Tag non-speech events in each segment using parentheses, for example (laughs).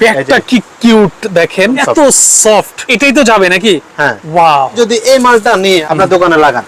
ব্যাগটা কি কিউট দেখেন। এত সফট এটাই তো যাবে নাকি? হ্যাঁ। ওয়াও যদি এই মালটা নিয়ে আপনার দোকানে লাগান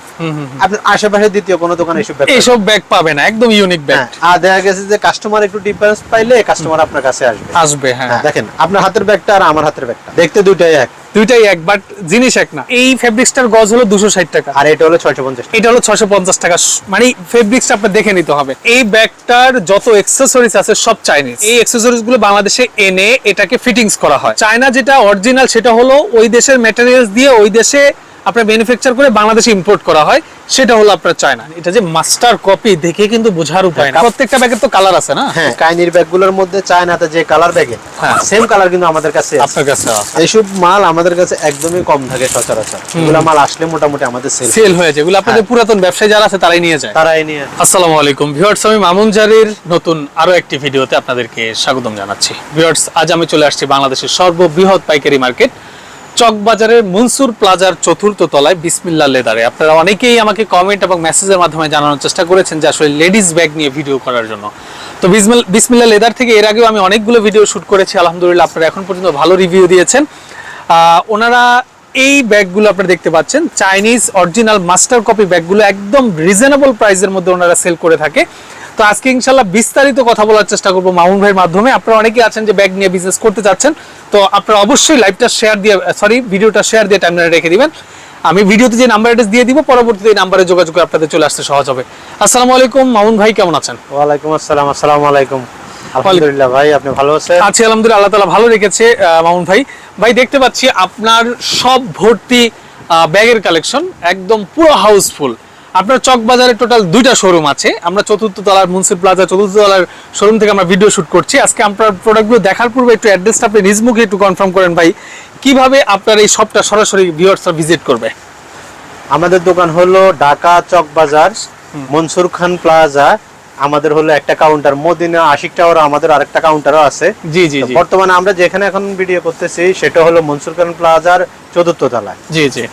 আপনার আশেপাশে দ্বিতীয় কোনো দোকানে এসব ব্যাগ পাবেন ব্যাগ পাবে না একদম ইউনিক ব্যাগ। হ্যাঁ, আর দেখা গেছে যে কাস্টমার একটু ডিফারেন্স পাইলে কাস্টমার আপনার কাছে আসবে। আসবে হ্যাঁ। হ্যাঁ, দেখেন আপনার হাতের ব্যাগটা আর আমার হাতের ব্যাগটা। দেখতে দুইটাই এক। দুইটাই এক বাট জিনিস এক না। এই ফেব্রিক্সটার গজ হলো দুশো ষাট টাকা। আর এটা হলো ছয়শো পঞ্চাশ এটা হলো ছশো পঞ্চাশ টাকা। মানে ফেব্রিক্সটা আপনার দেখে নিতে হবে। এই ব্যাগটার যত এক্সেসরিজ আছে সব চাইনিজ এই এক্সেসরিজগুলো বাংলাদেশে এনে এটাকে ফিটিংস করা হয়। চায়না যেটা অরিজিনাল সেটা হলো ওই দেশের ম্যাটেরিয়ালস দিয়ে ওই দেশে আপনার ম্যানুফ্যাকচার করে বাংলাদেশে ইম্পোর্ট করা হয় সেটা হলো আপনার চায়না এটা যে মাস্টার কপি দেখে কিন্তু বোঝার উপায় না। প্রত্যেকটা ব্যাগের তো কালার আছে না? হ্যাঁ কাইনির ব্যাগগুলোর মধ্যে চায়নাতে যে কালার ব্যাগে হ্যাঁ। সেম কালার কিন্তু আমাদের কাছে আছে। আপনার কাছে আছে। এইসব মাল আমাদের কাছে একদমই কম থাকে সচরাচর। এগুলো মাল আসলে মোটামুটি আমাদের সেল সেল হয়ে। যায়। এগুলো আপনাদের পুরাতন ব্যবসায়ী যারা আছে তারাই নিয়ে যায়। তারাই নিয়ে আসসালামু আলাইকুম। ভিউয়ার্স আমি মামুন জারির নতুন আরও একটি ভিডিওতে আপনাদেরকে স্বাগতম জানাচ্ছি। ভিউয়ার্স আজ আমি চলে আসছি বাংলাদেশের সর্ববৃহৎ পাইকারি মার্কেট চকবাজারের মনসুর প্লাজার চতুর্থ তলায় বিসমিল্লা লেদারে। আপনারা অনেকেই আমাকে কমেন্ট এবং মেসেজের মাধ্যমে জানানোর চেষ্টা করেছেন যে আসলে লেডিস ব্যাগ নিয়ে ভিডিও করার জন্য। তো বিসমিল বিসমিল্লা লেদার থেকে এর আগেও আমি অনেকগুলো ভিডিও শুট করেছি, আলহামদুলিল্লাহ আপনারা এখন পর্যন্ত ভালো রিভিউ দিয়েছেন। ওনারা এই ব্যাগগুলো আপনারা দেখতে পাচ্ছেন চাইনিজ অরিজিনাল মাস্টার কপি ব্যাগগুলো একদম রিজনেবল প্রাইসের মধ্যে ওনারা সেল করে থাকে। তো আজকে ইনশাল্লাহ বিস্তারিত কথা বলার চেষ্টা করব মামুন ভাইয়ের মাধ্যমে। আপনারা অনেকেই আছেন যে ব্যাগ নিয়ে বিজনেস করতে চাচ্ছেন তো আপনারা অবশ্যই লাইভটা শেয়ার দিয়ে সরি ভিডিওটা শেয়ার দিয়ে টাইমলাইনে রেখে দিবেন। আমি ভিডিওতে যে নাম্বার অ্যাড্রেস দিয়ে দিব পরবর্তীতে এই নাম্বারে যোগাযোগ আপনাদের চলে আসতে সহজ হবে। আসসালামু আলাইকুম মামুন ভাই কেমন আছেন? ওয়ালাইকুম আসসালাম আসসালামু আলাইকুম। আলহামদুলিল্লাহ ভাই আপনি ভালো আছেন? আছি আলহামদুলিল্লাহ আল্লাহ তালা ভালো রেখেছে মামুন ভাই। ভাই দেখতে পাচ্ছি আপনার সব ভর্তি ব্যাগের কালেকশন একদম পুরো হাউসফুল আপনার চক বাজারে টোটাল দুইটা শোরুম আছে। আমরা চতুর্থ তলার মুন্সিপ প্লাজা চতুর্থ তলার শোরুম থেকে আমরা ভিডিও শুট করছি। আজকে আপনার প্রোডাক্টগুলো দেখার পূর্বে একটু অ্যাড্রেসটা আপনি নিজ মুখে একটু কনফার্ম করেন ভাই। কীভাবে আপনার এই শপটা সরাসরি ভিউয়ার্সরা ভিজিট করবে? আমাদের দোকান হলো ঢাকা চক বাজার মনসুর খান প্লাজা আমাদের হলো একটা কাউন্টার মদিনা আশিক টাওয়ার আমাদের আরেকটা কাউন্টারও আছে। জি জি বর্তমানে আমরা যেখানে এখন ভিডিও করতেছি সেটা হলো মনসুর খান প্লাজার চতুর্থ তলায়। জি জি।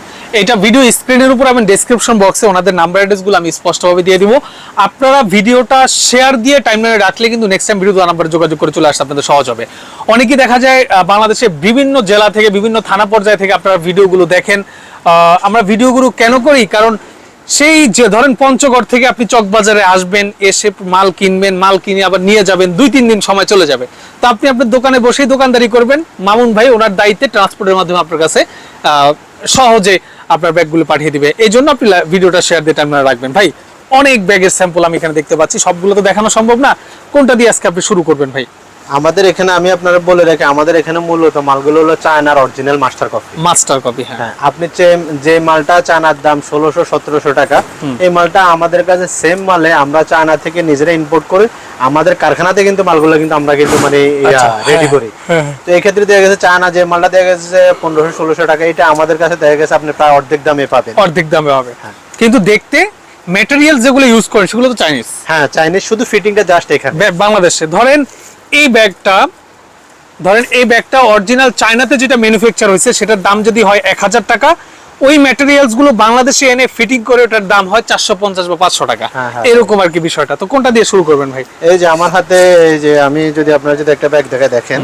এটা ভিডিও স্ক্রিনের উপর আমি ডেসক্রিপশন বক্সে ওনাদের নাম্বার অ্যাড্রেসগুলো আমি স্পষ্টভাবে দিয়ে দিব। আপনারা ভিডিওটা শেয়ার দিয়ে টাইমলাইনে রাখলে কিন্তু নেক্সট টাইম ভিডিও নাম্বার যোগাযোগ করে চলে আসতে আপনাদের সহজ হবে। অনেকেই দেখা যায় বাংলাদেশে বিভিন্ন জেলা থেকে বিভিন্ন থানা পর্যায় থেকে আপনারা ভিডিওগুলো দেখেন। আহ, আমরা ভিডিওগুলো কেন করি? কারণ সেই যে ধরেন পঞ্চগড় থেকে আপনি চকবাজারে আসবেন, এসে মাল কিনবেন, মাল কিনে আবার নিয়ে যাবেন, দুই তিন দিন সময় চলে যাবে। তো আপনি আপনার দোকানে বসেই দোকানদারি করবেন। মামুন ভাই ওনার দায়িত্বে ট্রান্সপোর্টের মাধ্যমে আপনার কাছে সহজে আপনার ব্যাগগুলো পাঠিয়ে দিবে। এই জন্য আপনি ভিডিওটা শেয়ার দিয়ে টাইম রাখবেন। ভাই, অনেক ব্যাগের স্যাম্পল আমি এখানে দেখতে পাচ্ছি। সবগুলো তো দেখানো সম্ভব না। কোনটা দিয়ে আজকে আপনি শুরু করবেন ভাই? আমাদের এখানে আমি আপনারা বলে রাখি আমাদের এখানে মূলত মালগুলো হলো চায়নার original master copy master copy হ্যাঁ। হ্যাঁ আপনি যে মালটা চায়নার দাম ষোলোশো সতেরোশো টাকা এই মালটা আমাদের কাছে সেম মালে আমরা চায়না থেকে নিজেরা ইম্পোর্ট করি। আমাদের কারখানাতে কিন্তু মালগুলো কিন্তু আমরা কিন্তু মানে আচ্ছা, রেডি হ্যাঁ, করি। হ্যাঁ, তো এই ক্ষেত্রে দেখা গেছে চায়না যে মালটা দেখা গেছে পনেরোশো ষোলোশো টাকা এটা আমাদের কাছে দেখা গেছে আপনি প্রায় অর্ধেক দামে পাবেন। অর্ধেক দামে হবে। হ্যাঁ। কিন্তু দেখতে ম্যাটেরিয়াল যেগুলো ইউজ করেন সেগুলো তো চাইনিজ হ্যাঁ চাইনিজ শুধু ফিটিংটা জাস্ট এখানে। বাংলাদেশে। ধরেন এই ব্যাগটা ধরেন এই ব্যাগটা অরিজিনাল চায়নাতে যেটা ম্যানুফ্যাকচার হয়েছে সেটার দাম যদি হয় এক হাজার টাকা ওই ম্যাটেরিয়ালসগুলো বাংলাদেশে এনে ফিটিং করে ওটার দাম হয় চারশো পঞ্চাশ বা পাঁচশো টাকা। হ্যাঁ, হ্যাঁ। এরকম আর কি বিষয়টা। তো কোনটা দিয়ে শুরু করবেন ভাই? এই যে আমার হাতে এই যে আমি যদি আপনারা যদি একটা ব্যাগ দেখে দেখেন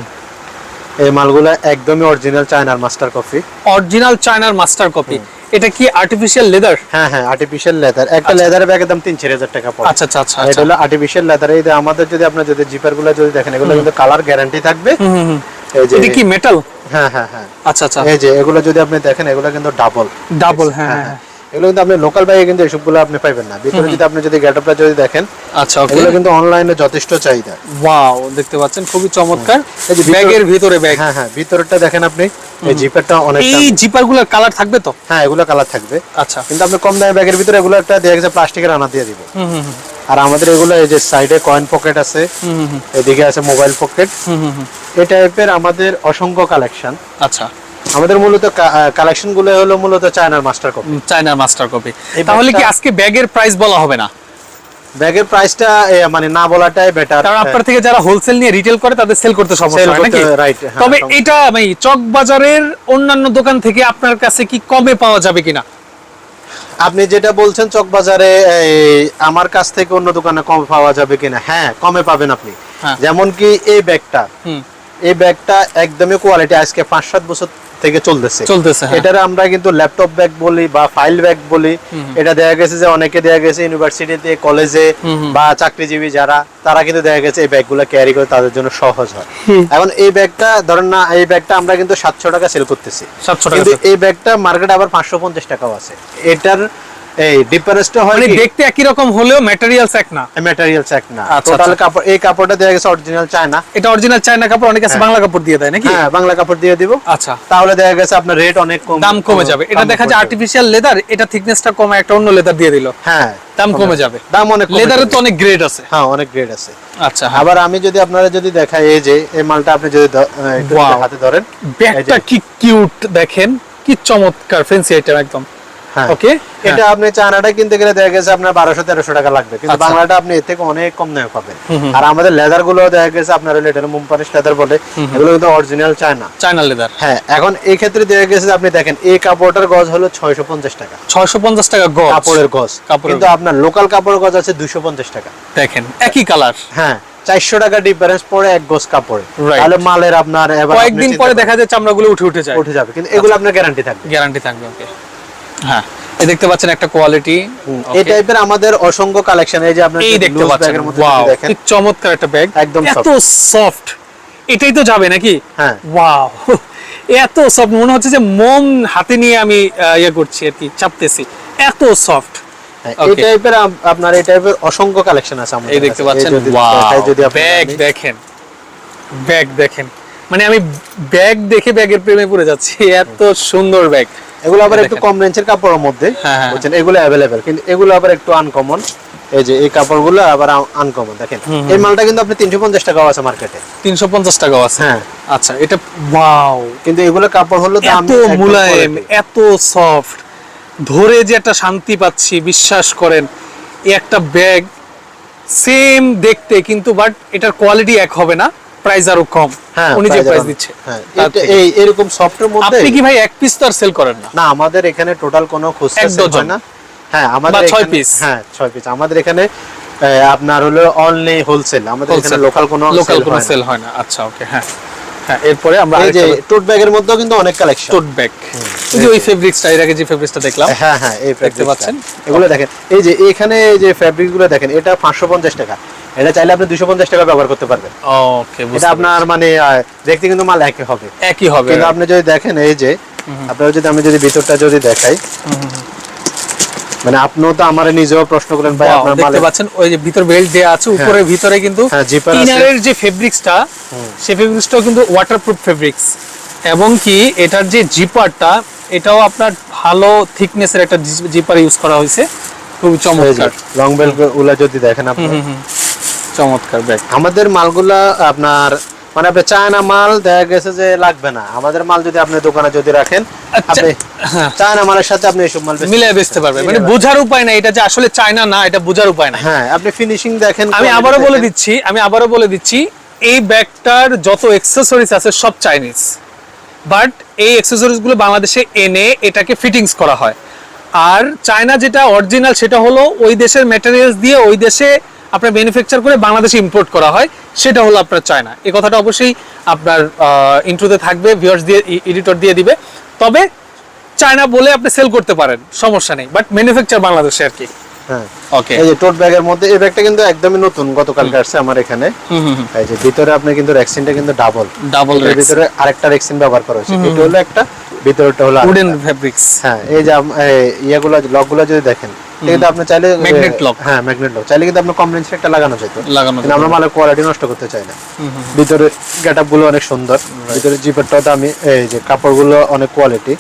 এই মালগুলো একদমই অরিজিনাল চায়নার মাস্টার কপি অরিজিনাল চায়নার মাস্টার কপি এটা কি আর্টিফিশিয়াল লেদার হ্যাঁ হ্যাঁ আর্টিফিশিয়াল লেদার একটা লেদার ব্যাগের দাম তিন চার হাজার টাকা পড়ে। আচ্ছা আচ্ছা আচ্ছা এটা হলো আর্টিফিশিয়াল লেদার এই যে আমাদের যদি আপনার যদি জিপারগুলো যদি দেখেন এগুলো কিন্তু কালার গ্যারান্টি থাকবে। এই যে এটা কি মেটাল হ্যাঁ হ্যাঁ হ্যাঁ। আচ্ছা আচ্ছা। এই যে এগুলো যদি আপনি দেখেন এগুলো কিন্তু ডাবল ডাবল হ্যাঁ। হ্যাঁ। এগুলো কিন্তু আপনি লোকাল বাইকে কিন্তু এসবগুলো আপনি পাইবেন না। ভিতরে যদি আপনি যদি গেটআপটা যদি দেখেন আচ্ছা ওকে এগুলো কিন্তু অনলাইনে যথেষ্ট চাহিদা। ওয়াও দেখতে পাচ্ছেন খুবই চমৎকার। এই যে ব্যাগের ভিতরে ব্যাগ হ্যাঁ হ্যাঁ ভিতরটা দেখেন আপনি এই জিপারটা অনেক এই জিপারগুলোর কালার থাকবে তো? হ্যাঁ এগুলো কালার থাকবে। আচ্ছা। কিন্তু আপনি কম দামে ব্যাগের ভিতরে এগুলো একটা দেখা গেছে প্লাস্টিকের আনা দিয়ে দিব। হুম হুম আর আমাদের এগুলো এই যে সাইডে কয়েন পকেট আছে হুম হুম এদিকে আছে মোবাইল পকেট হুম হুম হুম। এই টাইপের আমাদের অসংখ্য কালেকশন আচ্ছা। আমাদের মূলত কালেকশনগুলো হলো মূলত চায়নার মাস্টার কপি চায়নার মাস্টার কপি তাহলে কি আজকে ব্যাগের প্রাইস বলা হবে না? ব্যাগের প্রাইসটা মানে না বলাটাই বেটার কারণ আপনার থেকে যারা হোলসেল নিয়ে রিটেল করে তাদের সেল করতে সমস্যা হয় নাকি? হয়, হ্যাঁ, তবে এটা ভাই চক বাজারের অন্যান্য দোকান থেকে আপনার কাছে কি কমে পাওয়া যাবে কিনা? আপনি যেটা বলছেন চকবাজারে এই, আমার কাছ থেকে অন্য দোকানে কম পাওয়া যাবে কিনা? হ্যাঁ কমে পাবেন আপনি। হ্যাঁ। যেমন কি এই ব্যাগটা। হুম। এই ব্যাগটা একদমই কোয়ালিটি আজকে পাঁচ সাত বছর থেকে চলতেছে। চলতেছে এটারে এটার আমরা কিন্তু ল্যাপটপ ব্যাগ বলি বা ফাইল ব্যাগ বলি। এটা দেখা গেছে যে অনেকে দেখা গেছে ইউনিভার্সিটিতে কলেজে বা চাকরিজীবী যারা তারা কিন্তু দেখা গেছে এই ব্যাগগুলো ক্যারি করে তাদের জন্য সহজ হয়। এখন এই ব্যাগটা ধরেন না এই ব্যাগটা আমরা কিন্তু সাতশো টাকা সেল করতেছি। সাতশো টাকা কিন্তু এই ব্যাগটা মার্কেট আবার পাঁচশো পঞ্চাশ টাকাও আছে। এটার এই ডিফারেন্সটা হয় মানে দেখতে একই রকম হলেও ম্যাটেরিয়ালস এক না। ম্যাটেরিয়ালস এক না। আচ্ছা, আচ্ছা। কাপড় এই কাপড়টা গেছে অরিজিনাল চায়না এটা অরিজিনাল চায়না কাপড় অনেক আছে বাংলা কাপড় দিয়ে দেয় নাকি? হ্যাঁ বাংলা কাপড় দিয়ে দিব। আচ্ছা। তাহলে গেছে আপনার রেট অনেক কম। দাম কমে যাবে। এটা দেখা যায় আর্টিফিশিয়াল লেদার এটা থিকনেসটা কমে একটা অন্য লেদার দিয়ে দিল। হ্যাঁ দাম কমে যাবে। দাম অনেক লেদারে তো অনেক গ্রেড আছে। হ্যাঁ অনেক গ্রেড আছে। আচ্ছা হ্যাঁ। আবার আমি যদি আপনারা যদি দেখাই এই যে এই মালটা আপনি যদি হাতে ধরেন ব্যাগটা কি কিউট দেখেন। কি চমৎকার ফেন্সি আইটেম একদম। হ্যাঁ ওকে এটা আপনি চায়নাটা কিনতে গেলে দেখা গেছে আপনার বারোশো তেরোশো টাকা লাগবে। কিন্তু আচ্ছা। বাংলাটা আপনি এর থেকে অনেক কম দামে পাবেন। আর আমাদের লেদারগুলো দেখা গেছে আপনার লেটার মুম্পানিশ লেদার বলে এগুলো কিন্তু অরিজিনাল চায়না। চায়না লেদার হ্যাঁ এখন এই ক্ষেত্রে দেখা গেছে আপনি দেখেন এই কাপড়টার গজ হলো ছয়শো পঞ্চাশ টাকা। ছয়শো পঞ্চাশ টাকা গজ? কাপড়ের গজ। কিন্তু আপনার লোকাল কাপড়ের গজ আছে দুইশো পঞ্চাশ টাকা। দেখেন একই কালার হ্যাঁ চারশো টাকা ডিফারেন্স পড়ে এক গজ কাপড়ে. তাহলে মালের আপনার কয়েকদিন পরে দেখা যায় চামড়াগুলো উঠে উঠে যায়। উঠে যাবে কিন্তু এগুলো আপনার গ্যারান্টি থাকবে। গ্যারান্টি থাকবে ওকে হ্যাঁ এই দেখতে পাচ্ছেন একটা কোয়ালিটি এই টাইপের আমাদের অসংখ্য কালেকশন এই যে আপনার এই দেখতে পাচ্ছেন ওয়াও কি চমৎকার একটা ব্যাগ একদম এত সফট এটাই তো যাবে নাকি? হ্যাঁ। ওয়াও (laughs) এত সফট মনে হচ্ছে যে হাতে নিয়ে আমি ইয়ে করছি আর কি চাপতেছি। এত সফট হ্যাঁ, এই টাইপের আপনার এই টাইপের অসংখ্য কালেকশন আছে আমাদের এই দেখতে পাচ্ছেন ওয়াও যদি আপনি ব্যাগ দেখেন ব্যাগ দেখেন। মানে আমি ব্যাগ দেখে ব্যাগের প্রেমে পড়ে যাচ্ছি এত সুন্দর ব্যাগ এগুলো আবার একটু কম রেঞ্জের কাপড়ের মধ্যে হ্যাঁ, হ্যাঁ। এগুলো অ্যাভেলেবেল কিন্তু এগুলো আবার একটু আনকমন এই যে এই কাপড়গুলো আবার আনকমন দেখেন। এই মালটা কিন্তু আপনি তিনশো পঞ্চাশ টাকাও আছে মার্কেটে তিনশো পঞ্চাশ টাকাও আছে? হ্যাঁ। আচ্ছা এটা ওয়াও কিন্তু এগুলো কাপড় হলো দাম এত মুলায়েম এত সফট ধরে যে একটা শান্তি পাচ্ছি বিশ্বাস করেন এই একটা ব্যাগ সেম দেখতে কিন্তু বাট এটার কোয়ালিটি এক হবে না। প্রাইস আরও কম। হ্যাঁ উনি যে প্রাইস দিচ্ছে। হ্যাঁ। এই এরকম সফটের মধ্যে আপনি কি ভাই এক পিস তো আর সেল করেন না? না আমাদের এখানে টোটাল কোনো খুচরা ডজন। হয় না। হ্যাঁ আমাদের ছয় piece। হ্যাঁ ছয় পিস আমাদের এখানে আপনার হলো অনলি হোলসেল আমাদের এখানে লোকাল কোনো লোকাল কোনো সেল হয় না। আচ্ছা ওকে হ্যাঁ। হ্যাঁ এরপরে আমরা এই যে টোট ব্যাগের মধ্যেও কিন্তু অনেক কালেকশন টোট ব্যাগ এই যে ওই ফেব্রিক্সটা এর আগে যে ফেব্রিক্সটা দেখলাম হ্যাঁ হ্যাঁ এই দেখতে পাচ্ছেন? এগুলো দেখেন। এই যে এখানে যে ফ্যাব্রিকগুলো দেখেন এটা পাঁচশো পঞ্চাশ টাকা। এটা চাইলে আপনি দুশো পঞ্চাশ টাকা ব্যবহার করতে পারবেন। ওকে এটা আপনার মানে দেখতে কিন্তু মাল একই হবে। একই হবে। কিন্তু আপনি যদি দেখেন এই যে আপনারা যদি আমি যদি ভিতরটা যদি দেখাই মানে আপনিও তো আমার নিজেও প্রশ্ন করেন ভাই আপনার দেখতে পাচ্ছেন ওই যে ভিতর বেল্ট দেয়া আছে উপরে ভিতরে কিন্তু হ্যাঁ। ইনারের যে ফেব্রিক্সটা সেই ফেব্রিক্সটাও কিন্তু ওয়াটারপ্রুফ ফেব্রিক্স এবং কি এটার যে জিপারটা এটাও আপনার ভালো থিকনেসের একটা জিপার ইউজ করা হয়েছে। খুব চমৎকার। লং বেলগুলা যদি দেখেন আপনি চমৎকার ব্যাগ আমাদের মালগুলা আপনার মানে আপনি চায়না মাল দেখা গেছে যে লাগবে না। আমাদের মাল যদি আপনি দোকানে যদি রাখেন আচ্ছা, আপনি হ্যাঁ। চায়না মালের সাথে আপনি এসব মাল মিলিয়ে বেচতে পারবে মানে বোঝার উপায় নাই এটা যে আসলে চায়না না এটা বোঝার উপায় নাই। হ্যাঁ আপনি ফিনিশিং দেখেন আমি আবারও বলে দিচ্ছি আমি আবারও বলে দিচ্ছি এই ব্যাগটার যত আছে সব চাইনিজ বাট এই বাংলাদেশে এনে এটাকে ফিটিংস করা হয়। আর চায়না যেটা অরিজিনাল সেটা হলো ওই দেশের ম্যাটেরিয়ালস দিয়ে ওই দেশে আপনার ম্যানুফ্যাকচার করে বাংলাদেশে ইম্পোর্ট করা হয় সেটা হলো আপনার চায়না এই কথাটা অবশ্যই আপনার ইন্ট্রোতে থাকবে ভিউয়ার্স দিয়ে এডিটর দিয়ে দিবে। তবে চায়না বলে আপনি সেল করতে পারেন সমস্যা নেই। বাট ম্যানুফ্যাকচার বাংলাদেশে আর কি। হ্যাঁ। ওকে এই যে টোট ব্যাগের মধ্যে এই ব্যাগটা কিন্তু একদমই নতুন গতকালকে আসছে আমার এখানে। এই যে ভিতরে আপনি কিন্তু রেক্সিনটা কিন্তু ডাবল ডাবল ভিতরে আরেকটা রেক্সিন ব্যবহার করা হয়েছে। এটা হলো একটা ভিতরটা হলো উডেন। ফেব্রিক্স হ্যাঁ এই যে আম- ইয়েগুলো লকগুলো যদি দেখেন কিন্তু আপনি চাইলে Magnet lock। হ্যাঁ ম্যাগনেট লক চাইলে কিন্তু আপনি কম রেঞ্জের একটা লাগানো যেত। লাগানো কিন্তু আমরা মালের কোয়ালিটি নষ্ট করতে চাই না। ভিতরে গেটআপগুলো অনেক সুন্দর। ভিতরে জিপারটাও দামি। এই যে কাপড়গুলো অনেক কোয়ালিটি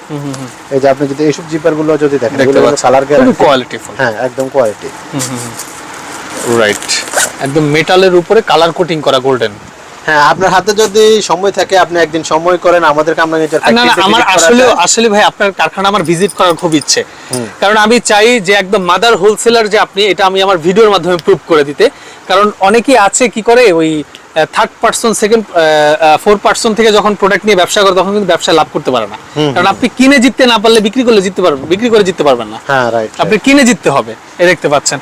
এই যে আপনি যদি এইসব জিপারগুলো যদি দেখেন এগুলো কালার গ্যারান্টি কোয়ালিটিফুল হ্যাঁ একদম কোয়ালিটি রাইট একদম মেটালের উপরে কালার কোটিং করা গোল্ডেন হ্যাঁ আপনার হাতে যদি সময় থাকে আপনি একদিন সময় করেন আমাদের না না আমার আসলে আসলে ভাই আপনার কারখানা আমার ভিজিট করার খুব ইচ্ছে। কারণ আমি চাই যে একদম মাদার হোলসেলার যে আপনি এটা আমি আমার ভিডিওর মাধ্যমে প্রুভ করে দিতে। কারণ অনেকেই আছে কি করে ওই third person second four person থেকে যখন প্রোডাক্ট নিয়ে ব্যবসা করে তখন কিন্তু ব্যবসা লাভ করতে পারে না। কারণ আপনি কিনে জিততে না পারলে বিক্রি করলে জিততে পারবেন বিক্রি করে জিততে পারবেন না। হ্যাঁ রাইট আপনি কিনে জিততে হবে এই দেখতে পাচ্ছেন।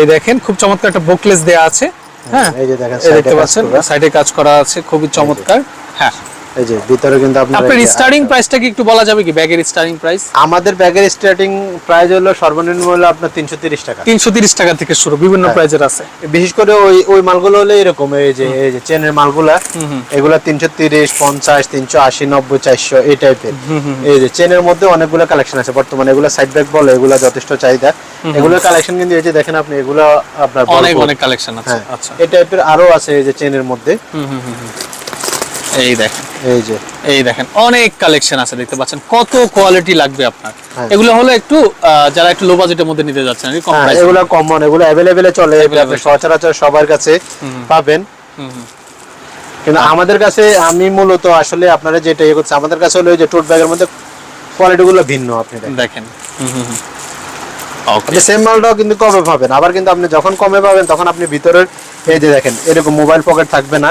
এই দেখেন খুব চমৎকার একটা বুকলেস দেয়া আছে। হ্যাঁ এই যে দেখেন দেখতে পাচ্ছেন সাইডে কাজ করা আছে খুবই চমৎকার। হ্যাঁ। এই যে ভিতরে কিন্তু আপনার আপনার স্টার্টিং প্রাইসটা কি একটু বলা যাবে কি? ব্যাগের স্টার্টিং প্রাইস আমাদের ব্যাগের স্টার্টিং প্রাইস হলো সর্বনিম্ন হলো আপনার তিনশো তিরিশ টাকা। তিনশো তিরিশ টাকা থেকে শুরু বিভিন্ন হ্যাঁ। প্রাইজের আছে। বিশেষ করে ওই ওই মালগুলো হলো এরকম এই যে এই যে চেনের মালগুলা এগুলা তিনশো তিরিশ পঞ্চাশ তিনশো আশি নব্বই চারশো এই টাইপের এই যে চেনের মধ্যে অনেকগুলো কালেকশন আছে। বর্তমানে এগুলো সাইড ব্যাগ বলে এগুলো যথেষ্ট চাহিদা। এগুলোর কালেকশন কিন্তু এই যে দেখেন আপনি এগুলো আপনার অনেক অনেক কালেকশন আছে। হ্যাঁ। আচ্ছা। এই টাইপের আরও আছে এই যে চেনের মধ্যে। এই দেখেন। এই যে। এই দেখেন অনেক কালেকশন আছে দেখতে পাচ্ছেন। কত কোয়ালিটি লাগবে আপনার। হ্যাঁ। এগুলো হলো একটু যারা একটু লো বাজেটের মধ্যে নিতে যাচ্ছেন কম হ্যাঁ প্রাইস এগুলো কমন এগুলো অ্যাভেলেবেল চলে সচরাচর সবার কাছে পাবেন। কিন্তু আমাদের কাছে আমি মূলত আসলে আপনারা যেটা ইয়ে করছে আমাদের কাছে হলো যে টোট ব্যাগের মধ্যে কোয়ালিটি গুলো ভিন্ন আপনি দেখেন। আপনি সেম মালটাও কিন্তু কমে পাবেন। আবার কিন্তু আপনি যখন কমে পাবেন তখন আপনি ভিতরের এই যে দেখেন এরকম মোবাইল পকেট থাকবে না।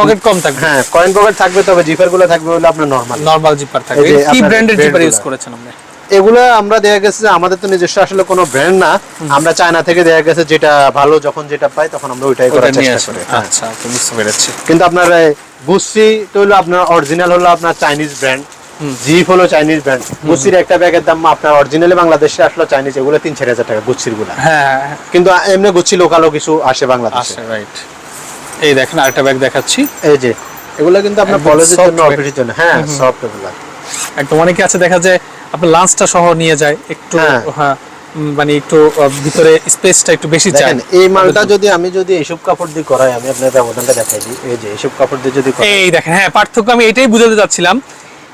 পকেট কম থাকবে। হ্যাঁ কয়েন পকেট থাকবে তবে জিপারগুলো থাকবে হলো আপনার নর্মাল নরমাল জিপার থাকবে। কি ব্র্যান্ডের জিপার ইউজ করেছেন আপনি? এগুলো আমরা দেখা গেছে যে আমাদের তো নিজস্ব আসলে কোনো ব্র্যান্ড না। আমরা চায়না থেকে দেখা গেছে যেটা ভালো যখন যেটা পাই তখন আমরা ওইটাই করার চেষ্টা করি। হ্যাঁ। আচ্ছা বুঝতে পেরেছি। কিন্তু আপনার গুসি তো হলো আপনার অরিজিনাল হলো আপনার চাইনিজ ব্র্যান্ড জিপ হলো চাইনিজ ব্র্যান্ড গুসির একটা ব্যাগের দাম আপনার অরিজিনালি বাংলাদেশে আসলো চাইনিজ এগুলো তিন চার হাজার টাকা গুচ্ছিরগুলা। হ্যাঁ হ্যাঁ, কিন্তু এমনি গুচ্ছি লোকালও কিছু আসে বাংলাদেশে। রাইট এই দেখেন আরেকটা ব্যাগ দেখাচ্ছি। এই যে এগুলো কিন্তু আপনার কলেজের জন্য অফিসের জন্য। হ্যাঁ সফট এগুলো। একদম অনেকে আছে দেখা যায় আপনার লাঞ্চটা সহ নিয়ে যায় একটু হ্যাঁ। হ্যাঁ মানে একটু ভিতরে স্পেসটা একটু বেশি চায়। এই মালটা যদি আমি যদি এইসব কাপড় দিয়ে করাই আমি আপনার ব্যবধানটা দেখাই দিই। এই যে এইসব কাপড় দিয়ে যদি এই দেখেন হ্যাঁ পার্থক্য আমি এটাই বুঝাতে যাচ্ছিলাম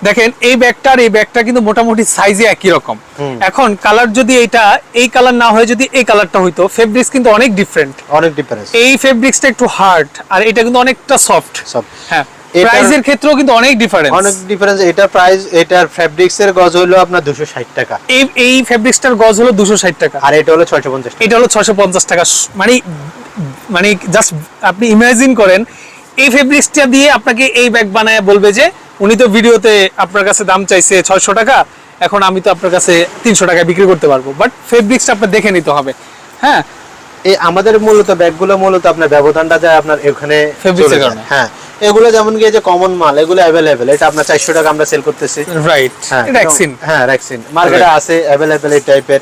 দেখেন এই ব্যাগটা আর এই ব্যাগটা কিন্তু মোটামুটি সাইজে একই রকম। এখন কালার যদি এটা এই কালার না হয়ে যদি এই কালারটা হইতো ফেব্রিক্স কিন্তু অনেক ডিফারেন্ট অনেক ডিফারেন্স এই ফেব্রিক্সটা একটু হার্ড আর এটা কিন্তু অনেকটা সফট হ্যাঁ প্রাইসের ক্ষেত্রেও কিন্তু অনেক ডিফারেন্স অনেক ডিফারেন্স এটার প্রাইস এটার ফ্যাব্রিক্স এর গজ হলো আপনার দুশো ষাট টাকা। এই এই ফেব্রিক্সটার গজ হলো দুশো ষাট টাকা। আর এটা হলো ছয়শো পঞ্চাশ টাকা। এটা হলো ছয়শো পঞ্চাশ টাকা। মানে মানে জাস্ট আপনি ইমাজিন করেন এই ফেব্রিক্সটা দিয়ে আপনাকে এই ব্যাগ বানায় বলবে যে উনি তো ভিডিওতে আপনার কাছে দাম চাইছে ছয়শো টাকা, এখন আমি তো আপনার কাছে তিনশো টাকায় বিক্রি করতে পারব। বাট ফেব্রিক্সটা আপনার দেখে নিতে হবে। হ্যাঁ? এই আমাদের মূলত ব্যাগগুলো মূলত আপনার ব্যবধানটা যায় আপনার এখানে। হ্যাঁ এগুলো যেমন কি যে কমন মাল এগুলো অ্যাভেলেবেল এটা আপনার চারশো টাকা আমরা সেল করতেছি। রাইট র্যাক্সিন হ্যাঁ র্যাক্সিন মার্কেটে আছে অ্যাভেলেবেল এই টাইপের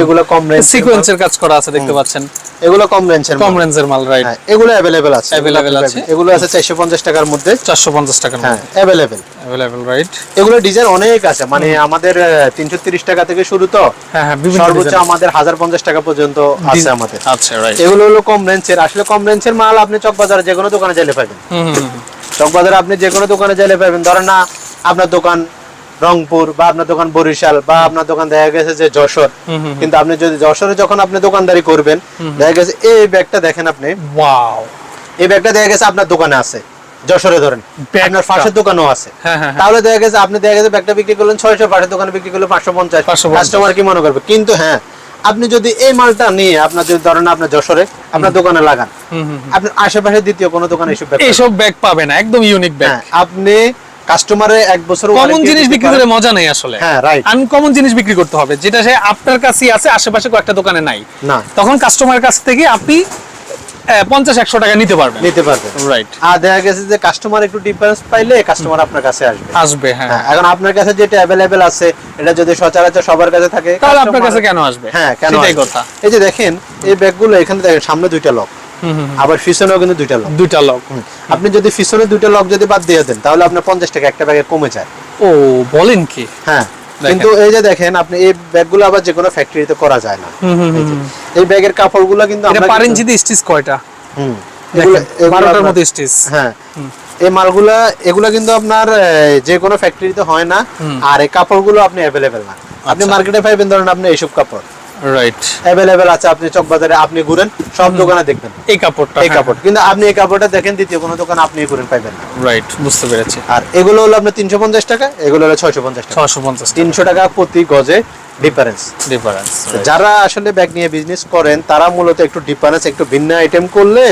এগুলো কম রেঞ্জ সিকোয়েন্সের কাজ করা আছে দেখতে পাচ্ছেন। এগুলো কম রেঞ্জের কম রেঞ্জের মাল রাইট হ্যাঁ এগুলো অ্যাভেলেবেল আছে। Available আছে। এগুলো আছে চারশো পঞ্চাশ টাকার মধ্যে। চারশো পঞ্চাশ টাকার হ্যাঁ অ্যাভেলেবেল অ্যাভেলেবল রাইট এগুলো ডিজাইন অনেক আছে। মানে আমাদের তিনশো তিরিশ টাকা থেকে শুরু তো। হ্যাঁ হ্যাঁ সর্বোচ্চ আমাদের হাজার পঞ্চাশ টাকা পর্যন্ত আছে আমাদের। আচ্ছা রাইট এগুলো হলো কম রেঞ্জের আসলে কম রেঞ্জের মাল আপনি চকবাজারে যে কোনো দোকানে চাইলে পাবেন। চকবাজারে আপনি যে কোনো দোকানে চাইলে পাবেন ধরেন না আপনার দোকান রংপুর বা আপনার দোকান বরিশাল বা আপনার দোকান দেখা গেছে যে যশোর। কিন্তু আপনি যদি যশোরে যখন আপনি দোকানদারি করবেন দেখা গেছে এই ব্যাগটা দেখেন আপনি। ওয়াও। এই ব্যাগটা দেখা গেছে আপনার দোকানে আছে। যশোরে ধরেন। আপনার পাশের দোকানও আছে। হ্যাঁ, হ্যাঁ, হ্যাঁ। তাহলে দেখা গেছে আপনি দেখা গেছে ব্যাগটা বিক্রি করলেন ছয়শো পাশের দোকানে বিক্রি করলেন পাঁচশো পঞ্চাশ। 550 কাস্টমার কি মনে করবে? কিন্তু হ্যাঁ আপনি যদি এই মালটা নিয়ে আপনার যদি ধরেন আপনার যশোরে আপনার দোকানে লাগান আপনার আশেপাশে দ্বিতীয় কোনো দোকানে এসব ব্যাগ এইসব ব্যাগ পাবে না একদম ইউনিক ব্যাগ। হ্যাঁ, আপনি কাস্টমারে এক বছর কমন জিনিস বিক্রি করে মজা নাই আসলে। হ্যাঁ, right. আনকমন জিনিস বিক্রি করতে হবে যেটা সে আপনার কাছেই আছে আশেপাশে কয়েকটা দোকানে নাই। না। তখন কাস্টমারের কাছ থেকে আপনি পঞ্চাশ একশো টাকা নিতে পারবেন। নিতে পারবেন। রাইট আর দেখা গেছে যে কাস্টমার একটু ডিফারেন্স পাইলে কাস্টমার আপনার কাছে আসবে। আসবে হ্যাঁ। হ্যাঁ এখন আপনার কাছে যেটা অ্যাভেলেবেল আছে এটা যদি সচরাচর সবার কাছে থাকে তাহলে আপনার কাছে কেন আসবে? হ্যাঁ কেন সেটাই কথা। এই যে দেখেন এই ব্যাগগুলো এখানে দেখেন সামনে দুইটা লক আবার পিছনেও কিন্তু দুইটা লক দুইটা লোক আপনি যদি পিছনে দুইটা লক যদি বাদ দিয়ে দেন তাহলে আপনার পঞ্চাশ টাকা একটা ব্যাগে কমে যায়। ও বলেন কি? হ্যাঁ। কিন্তু এই যে দেখেন আপনি এই ব্যাগগুলো আবার যে কোনো ফ্যাক্টরিতে করা যায় না। এই ব্যাগের কাপড়গুলো কিন্তু আমরা পারেন ইঞ্চি যদি স্টিচ কয়টা? হুম, বারোটার মতো স্টিচ হ্যাঁ। এই মালগুলা এগুলা কিন্তু আপনার যে কোনো ফ্যাক্টরিতে হয় না। আর এই কাপড়গুলো আপনি অ্যাভেলেবেল না। আপনি আচ্ছা। মার্কেটে পাইবেন ধরুন আপনি এইসব কাপড়। রাইট অ্যাভেলেবেল আছে আপনি চকবাজারে আপনি ঘুরেন সব দোকানে দেখবেন। এই কাপড়টা এই কাপড়। কিন্তু আপনি এই কাপড়টা দেখেন দ্বিতীয় কোনো দোকান আপনি ঘুরেন পাইবেন রাইট বুঝতে পেরেছি। আর এগুলো হলো আপনার তিনশো পঞ্চাশ টাকা এগুলো হলো ছয়শো পঞ্চাশ টাকা। পঞ্চাশ তিনশো টাকা প্রতি গজে ডিফারেন্স ডিফারেন্স যারা আসলে ব্যাগ নিয়ে বিজনেস করেন তারা মূলত একটু ডিফারেন্স একটু ভিন্ন আইটেম করলে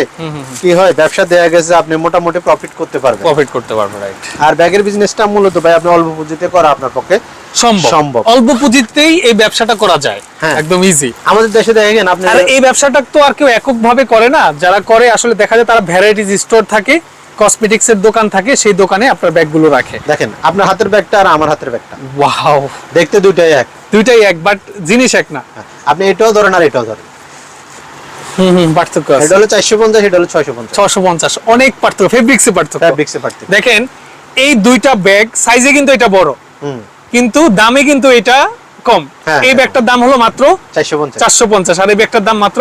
কি হয় ব্যবসা দেয়া গেছে আপনি মোটামুটি প্রফিট করতে পারবেন। প্রফিট করতে পারবে রাইট আর ব্যাগের বিজনেসটা মূলত ভাই আপনি অল্প পুঁজিতে করা আপনার পক্ষে সম্ভব। সম্ভব। অল্প পুঁজিতেই এই ব্যবসাটা করা যায়। হ্যাঁ। একদম একদম ইজি আমাদের দেশে দেখেন আপনি আর এই ব্যবসাটা তো আর কেউ এককভাবে করে না। যারা করে আসলে দেখা যায় তারা ভ্যারাইটিস স্টোর থাকে কসমেটিক্স এর দোকান থাকে সেই দোকানে আপনার ব্যাগগুলো রাখে। দেখেন আপনার হাতের ব্যাগটা আর আমার হাতের ব্যাগটা। ওয়াও দেখতে দুইটাই এক। দুইটাই এক বাট জিনিস এক না। হ্যাঁ, আপনি এটাও ধরেন আর এটাও ধরেন। হুম হুম পার্থক্য এটা হলো চারশো পঞ্চাশ এটা হলো ছয়শো পঞ্চাশ। ছশো পঞ্চাশ অনেক পার্থক্য ফেব্রিক্সে পার্থক্য। দেখেন এই দুইটা ব্যাগ সাইজে কিন্তু এটা বড়। কিন্তু দামে কিন্তু এটা কম। হ্যাঁ, এই হ্যাঁ। ব্যাগটার দাম হলো মাত্র চারশো পঞ্চাশ। আর এই ব্যাগটার দাম মাত্র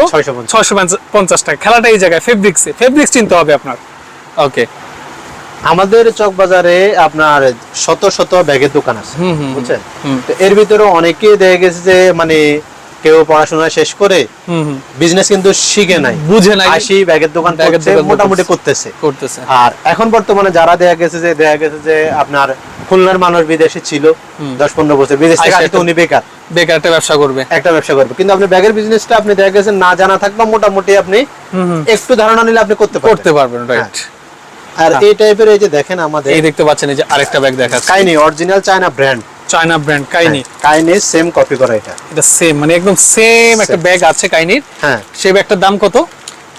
ছয়শো পঞ্চাশ। টাকা। খেলাটা এই জায়গায় ফেব্রিক্স ফেব্রিক্স চিনতে হবে আপনার। ওকে আমাদের চক বাজারে আপনার শত শত ব্যাগের দোকান আছে বুঝছেন? এর ভিতরে অনেকেই দেখা গেছে যে মানে কেউ পড়াশোনা শেষ করে বিজনেস কিন্তু শিখে নাই। বুঝে নাই। আসি ব্যাগের দোকান করছে মোটামুটি করতেছে। করতেছে। আর এখন বর্তমানে যারা দেখা গেছে যে দেখা গেছে যে আপনার খুলনার মানুষ বিদেশে ছিল দশ পনেরো বছর বিদেশ থেকে তো- উনি বেকার। বেকার একটা ব্যবসা করবে। একটা ব্যবসা করবে। কিন্তু আপনি ব্যাগের বিজনেসটা আপনি দেখা গেছে না জানা থাকবা মোটামুটি আপনি একটু ধারণা নিলে আপনি করতে করতে পারবেন রাইট আর হ্যাঁ। এই টাইপের এই যে দেখেন আমাদের এই দেখতে পাচ্ছেন এই যে আরেকটা ব্যাগ দেখাচ্ছে। কাইনি original China brand China brand কাইনি কাইনি সেম কপি করা এটা। এটা সেম মানে একদম সেম একটা ব্যাগ আছে কাইনির। হ্যাঁ। সেই ব্যাগটার দাম কত?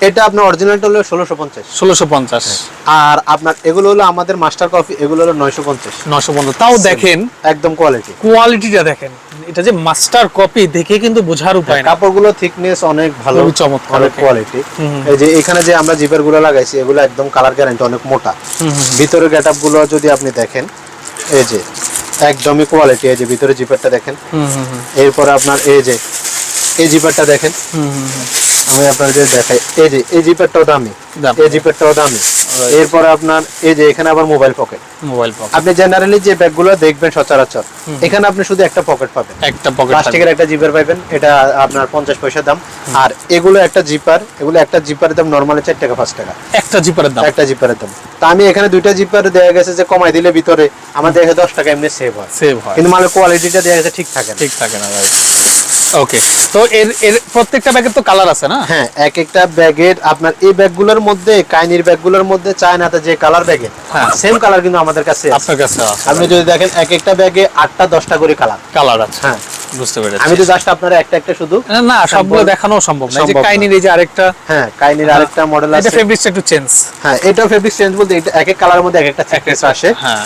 এটা আপনার অরিজিনালটা হলো ষোলোশো পঞ্চাশ। ষোলোশো পঞ্চাশ। আর আপনার এগুলো হলো আমাদের মাস্টার কপি এগুলো হলো নয়শো পঞ্চাশ। নশো পঞ্চাশ। তাও দেখেন একদম কোয়ালিটি কোয়ালিটিটা দেখেন। এটা যে মাস্টার কপি দেখে কিন্তু বোঝার উপায় না। কাপড়গুলো থিকনেস অনেক ভালো চমৎকার, অনেক কোয়ালিটি এই যে এখানে যে আমরা জিপারগুলো লাগাইছি এগুলো একদম কালার গ্যারান্টি অনেক মোটা। ভিতরে গেটআপগুলো যদি আপনি দেখেন এই যে একদমই কোয়ালিটি এই যে ভিতরে জিপারটা দেখেন। হুম হুম হুম। এরপরে আপনার এই যে এই জিপারটা দেখেন। হুম হুম হুম। আমি আপনাদের দেখাই। এই যে এই জিপারটাও দামি। দামি। এই জিপারটাও দামি। এরপরে আপনার এই যে এখানে আবার মোবাইল পকেট মোবাইল পকেট আপনি জেনারেলি যে ব্যাগগুলো দেখবেন সচরাচর এখানে আপনি শুধু একটা পকেট পাবেন। একটা পকেট প্লাস্টিকের একটা জিপার পাবেন এটা আপনার পঞ্চাশ পয়সা দাম। আর এগুলো একটা জিপার এগুলো একটা জিপারের দাম নর্মালি চার টাকা পাঁচ টাকা। একটা জিপারের দাম। একটা জিপারের দাম। তা আমি এখানে দুইটা জিপার দেওয়া গেছে যে কমাই দিলে ভিতরে আমাদের এখানে দশ টাকা এমনি সেভ হয়। সেভ হয়। কিন্তু মালের কোয়ালিটিটা দেওয়া গেছে ঠিক থাকে ঠিক থাকে না রাইট ওকে তো এর এর প্রত্যেকটা ব্যাগের তো কালার আছে না? হ্যাঁ এক একটা ব্যাগের আপনার এই ব্যাগগুলোর মধ্যে কাইনির ব্যাগগুলোর মধ্যে চায়নাতে যে কালার ব্যাগে হ্যাঁ। সেম কালার কিন্তু আমাদের কাছে আছে। আপনার কাছে আছে। আপনি যদি দেখেন এক একটা ব্যাগে আটটা দশটা করে কালার কালার আছে। হ্যাঁ। বুঝতে পেরেছি। আমি তো জাস্ট আপনারা একটা একটা শুধু না, সবগুলো দেখানো সম্ভব না। যে কাইনির এই যে আরেকটা হ্যাঁ কাইনির আরেকটা মডেল এটা আছে। ফেব্রিক্স একটু চেঞ্জ হ্যাঁ এটাও ফেব্রিক চেঞ্জ বলতে এটা এক এক কালারের মধ্যে এক একটা আসে। হ্যাঁ।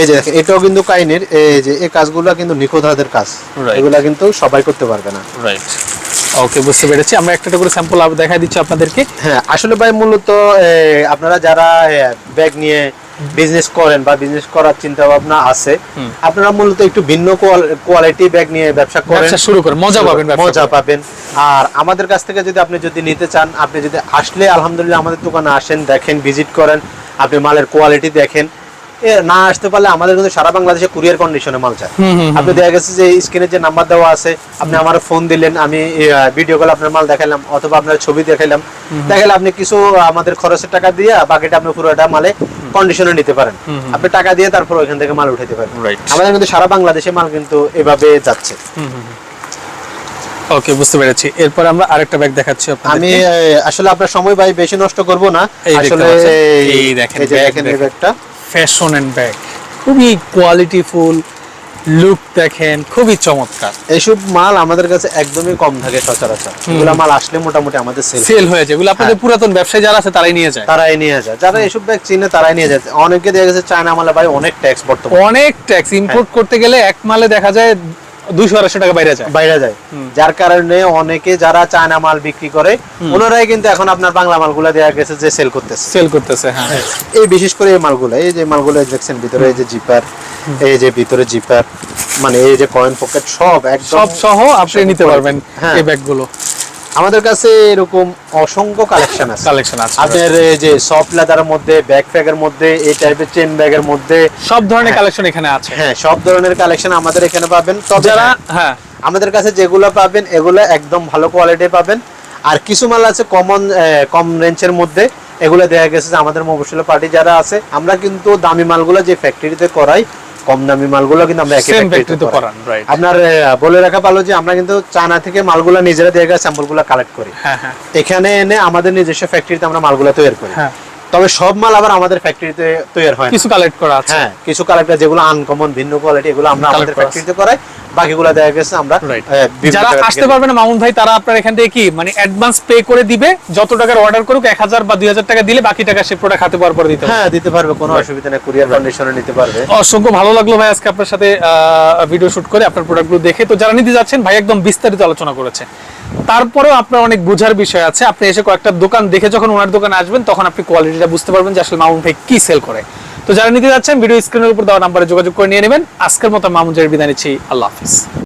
এই যে দেখেন এটাও কিন্তু কাইনির এই যে এই কাজগুলো কিন্তু নিখুঁত হাতের কাজ. এগুলা কিন্তু সবাই করতে পারবে না। রাইট ওকে বুঝতে পেরেছি। আমরা একটা করে স্যাম্পল দেখাই দিচ্ছি আপনাদেরকে। হ্যাঁ আসলে ভাই মূলত আপনারা যারা ব্যাগ নিয়ে বিজনেস করেন বা বিজনেস করার চিন্তা ভাবনা আছে আপনারা মূলত একটু ভিন্ন কোয়ালিটি ব্যাগ নিয়ে ব্যবসা করেন। ব্যবসা শুরু করেন, মজা পাবেন মজা পাবেন। আর আমাদের কাছ থেকে যদি আপনি যদি নিতে চান আপনি যদি আসলে আলহামদুলিল্লাহ আমাদের দোকানে আসেন দেখেন ভিজিট করেন আপনি মালের কোয়ালিটি দেখেন না আসতে পারলে আমাদের কিন্তু সারা বাংলাদেশে কুরিয়ার কন্ডিশনে মাল চায়। আপনি দেখা গেছে যে স্ক্রিনে যে নাম্বার দেওয়া আছে আপনি আমার ফোন দিলেন আমি ভিডিও কল আপনার মাল দেখাইলাম অথবা আপনার ছবি দেখাইলাম। দেখাইলে আপনি কিছু আমাদের খরচের টাকা দিয়ে বাকিটা আপনি পুরোটা মালে কন্ডিশনে নিতে পারেন। আপনি টাকা দিয়ে তারপর ওইখান থেকে মাল উঠাতে পারেন। আমাদের কিন্তু সারা বাংলাদেশে মাল কিন্তু এভাবে যাচ্ছে। ওকে বুঝতে পেরেছি। এরপর আমরা আরেকটা ব্যাগ দেখাচ্ছি আমি আসলে আপনার সময় ভাই বেশি নষ্ট করব না। আসলে এই দেখেন। ব্যাগটা ফ্যাশন এন্ড ব্যাগ। খুবই কোয়ালিটিফুল লুক দেখেন খুবই চমৎকার। এইসব মাল আমাদের কাছে একদমই কম থাকে সচরাচর। এগুলা মাল আসলে মোটামুটি আমাদের সেল সেল হয়ে। যায়। এগুলো আপনাদের পুরাতন ব্যবসায়ী যারা আছে তারাই নিয়ে যায়। তারাই নিয়ে যায়। যারা এসব ব্যাগ চিনে তারাই নিয়ে যায়। অনেকে দেখা গেছে চায়না মালে ভাই অনেক ট্যাক্স বর্তমানে। অনেক ট্যাক্স ইম্পোর্ট করতে গেলে এক মালে দেখা যায় দুইশো আড়াইশো টাকা বাইরে যায়। বাইরে যায়। যার কারণে অনেকে যারা চায়না মাল বিক্রি করে ওনারাই কিন্তু এখন আপনার বাংলা মালগুলো দেওয়া গেছে যে সেল করতেছে। সেল করতেছে হ্যাঁ। এই বিশেষ করে এই মালগুলো এই যে মালগুলো দেখছেন ভিতরে এই যে জিপার এই যে ভিতরে জিপার মানে এই যে কয়েন পকেট সব একদম সব সহ আপনি নিতে পারবেন হ্যাঁ। এই ব্যাগগুলো। আমাদের কাছে এরকম অসংখ্য কালেকশন আছে। কালেকশন আছে আপনার এই যে সফট লেদারের মধ্যে ব্যাগ প্যাকের মধ্যে এই টাইপের চেন ব্যাগের মধ্যে সব ধরনের হ্যাঁ। কালেকশন এখানে আছে। হ্যাঁ সব ধরনের কালেকশন আমাদের এখানে পাবেন। তবে যারা হ্যাঁ, হ্যাঁ। আমাদের কাছে যেগুলো পাবেন এগুলো একদম ভালো কোয়ালিটি পাবেন। আর কিছু মাল আছে কমন কম রেঞ্জের মধ্যে এগুলো দেখা গেছে যে আমাদের মফসল পার্টি যারা আছে আমরা কিন্তু দামি মালগুলো যে ফ্যাক্টরিতে করাই কম দামি মালগুলো কিন্তু আমরা একই ফ্যাক্টরিতে তো করান রাইট আপনার বলে রাখা ভালো যে আমরা কিন্তু চায়না থেকে মালগুলো নিজেরা দিয়ে স্যাম্পলগুলো কালেক্ট করি। হ্যাঁ হ্যাঁ। এখানে এনে আমাদের নিজস্ব ফ্যাক্টরিতে আমরা মালগুলো তৈরি করি। হ্যাঁ। তবে সব মাল আবার আমাদের ফ্যাক্টরিতে তৈরি হয় কিছু কালেক্ট করা আছে। হ্যাঁ কিছু কালেক্ট যেগুলো আনকমন ভিন্ন কোয়ালিটি এগুলো আমরা আমাদের। ফ্যাক্টরিতে করাই। বাকিগুলো দেখা গেছে আমরা যারা আসতে পারবে না মামুন ভাই তারা আপনার এখান থেকে কি মানে অ্যাডভান্স পে করে দিবে? যত টাকার অর্ডার করুক এক হাজার বা দুই হাজার টাকা দিলে বাকি টাকা সে প্রোডাক্ট হাতে পাওয়ার পর দিতে হ্যাঁ দিতে পারবে কোনো অসুবিধা নেই কুরিয়ার কন্ডিশনে নিতে পারবে। অসংখ্য ভালো লাগল ভাই আজকে আপনার সাথে ভিডিও শুট করে আপনার প্রোডাক্টগুলো দেখে। তো যারা নিতে যাচ্ছেন ভাই একদম বিস্তারিত আলোচনা করেছে। তারপরেও আপনার অনেক বোঝার বিষয় আছে। আপনি এসে কয়েকটা দোকান দেখে যখন ওনার দোকানে আসবেন তখন আপনি কোয়ালিটিটা বুঝতে পারবেন যে আসলে মামুন ভাই কি সেল করে। তো যারা নিতে যাচ্ছেন ভিডিও স্ক্রিনের উপর দেওয়া নাম্বারে যোগাযোগ করে নিয়ে নেবেন। আজকের মতো মামুজের বিদায় নিচ্ছি। আল্লাহ হাফিজ।